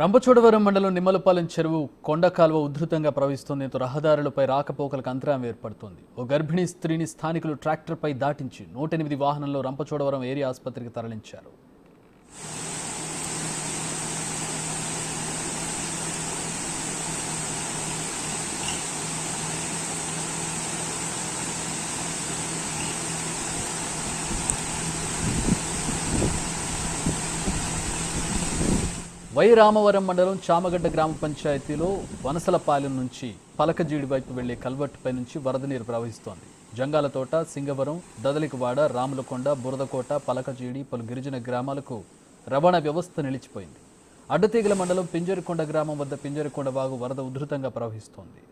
రంపచోడవరం మండలం నిమ్మలపాలెం చెరువు కొండ కాలువ ఉధృతంగా ప్రవహిస్తుంది. రహదారులపై రాకపోకలకు అంతరాయం ఏర్పడుతోంది. ఓ గర్భిణీ స్త్రీని స్థానికులు ట్రాక్టర్పై దాటించి నూట ఎనిమిది వాహనంలో రంపచోడవరం ఏరియా ఆసుపత్రికి తరలించారు. వై రామవరం మండలం చామగడ్డ గ్రామ పంచాయతీలో వనసలపాలెం నుంచి పలకజీడి వైపు వెళ్ళే కల్వర్టుపై నుంచి వరద నీరు ప్రవహిస్తోంది. జంగాలతోట సింగవరం దదలికవాడ రాములకొండ బురదకోట పలకజీడి పలు గిరిజన గ్రామాలకు రవాణా వ్యవస్థ నిలిచిపోయింది. అడ్డతీగల మండలం పింజరికొండ గ్రామం వద్ద పింజరికొండ వాగు వరద ఉధృతంగా ప్రవహిస్తోంది.